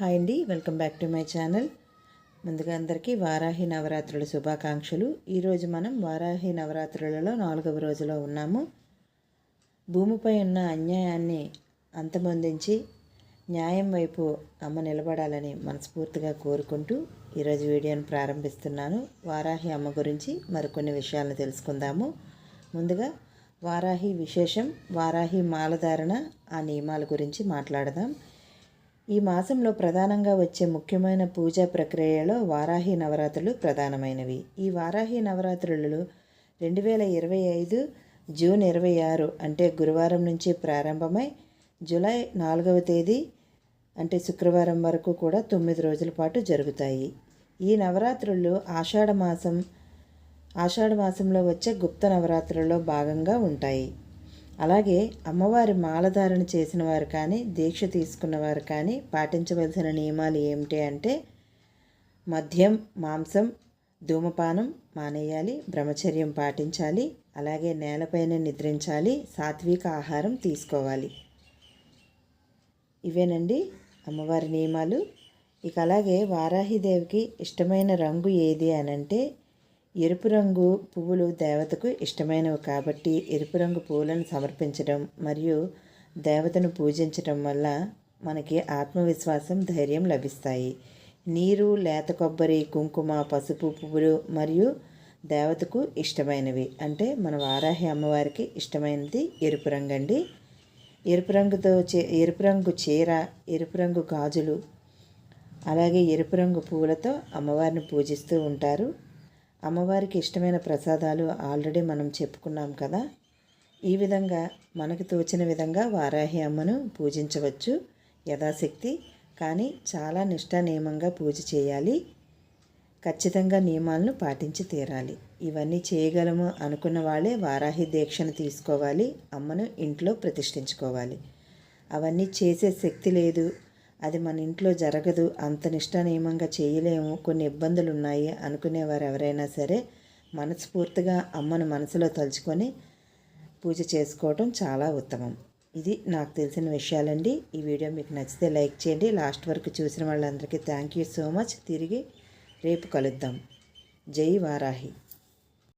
Hi అండి welcome back to my channel. ముందుగా అందరికీ వారాహి నవరాత్రుల శుభాకాంక్షలు. ఈరోజు మనం వారాహి నవరాత్రులలో నాలుగవ రోజులో ఉన్నాము. భూమిపై ఉన్న అన్యాయాన్ని అంతమొందించి న్యాయం వైపు అమ్మ నిలబడాలని మనస్ఫూర్తిగా కోరుకుంటూ ఈరోజు వీడియోను ప్రారంభిస్తున్నాను. వారాహి అమ్మ గురించి మరికొన్ని విషయాలను తెలుసుకుందాము. ముందుగా వారాహి విశేషం వారాహి మాలధారణ ఆ నియమాల గురించి మాట్లాడదాం. ఈ మాసంలో ప్రధానంగా వచ్చే ముఖ్యమైన పూజా ప్రక్రియలో వారాహి నవరాత్రులు ప్రధానమైనవి. ఈ వారాహి నవరాత్రులలో రెండు వేల ఇరవై ఐదు జూన్ ఇరవై ఆరు అంటే గురువారం నుంచి ప్రారంభమై జూలై నాలుగవ తేదీ అంటే శుక్రవారం వరకు కూడా తొమ్మిది రోజుల పాటు జరుగుతాయి. ఈ నవరాత్రులు ఆషాఢ మాసం ఆషాఢ మాసంలో వచ్చే గుప్త నవరాత్రుల్లో భాగంగా ఉంటాయి. అలాగే అమ్మవారి మాలధారణ చేసిన వారు కానీ దీక్ష తీసుకున్నవారు కానీ పాటించవలసిన నియమాలు ఏమిటి అంటే మద్యం మాంసం ధూమపానం మానేయాలి బ్రహ్మచర్యం పాటించాలి అలాగే నేలపైన నిద్రించాలి సాత్విక ఆహారం తీసుకోవాలి. ఇవేనండి అమ్మవారి నియమాలు. ఇక అలాగే వారాహిదేవికి ఇష్టమైన రంగు ఏది అని అంటే ఎరుపు రంగు పువ్వులు దేవతకు ఇష్టమైనవి కాబట్టి ఎరుపు రంగు పువ్వులను సమర్పించడం మరియు దేవతను పూజించడం వల్ల మనకి ఆత్మవిశ్వాసం ధైర్యం లభిస్తాయి. నీరు లేత కొబ్బరి కుంకుమ పసుపు పువ్వులు మరియు దేవతకు ఇష్టమైనవి. అంటే మన వారాహి అమ్మవారికి ఇష్టమైనది ఎరుపు రంగు అండి. ఎరుపు రంగుతో చే ఎరుపు రంగు చీర ఎరుపు రంగు గాజులు అలాగే ఎరుపు రంగు పువ్వులతో అమ్మవారిని పూజిస్తూ ఉంటారు. అమ్మవారికి ఇష్టమైన ప్రసాదాలు ఆల్రెడీ మనం చెప్పుకున్నాం కదా. ఈ విధంగా మనకు తోచిన విధంగా వారాహి అమ్మను పూజించవచ్చు. యథాశక్తి కానీ చాలా నిష్ఠా నియమంగా పూజ చేయాలి. ఖచ్చితంగా నియమాలను పాటించి తీరాలి. ఇవన్నీ చేయగలము అనుకున్న వాళ్ళే వారాహి దీక్షను తీసుకోవాలి. అమ్మను ఇంట్లో ప్రతిష్ఠించుకోవాలి. అవన్నీ చేసే శక్తి లేదు. అది మన ఇంట్లో జరగదు అంత నిష్టానియమంగా చేయలేము కొన్ని ఇబ్బందులు ఉన్నాయి అనుకునేవారు ఎవరైనా సరే మనస్ఫూర్తిగా అమ్మను మనసులో తలుచుకొని పూజ చేసుకోవటం చాలా ఉత్తమం. ఇది నాకు తెలిసిన విషయాలండి. ఈ వీడియో మీకు నచ్చితే లైక్ చేయండి. లాస్ట్ వరకు చూసిన వాళ్ళందరికీ థ్యాంక్ యూ సో మచ్. తిరిగి రేపు కలుద్దాం. జై వారాహి.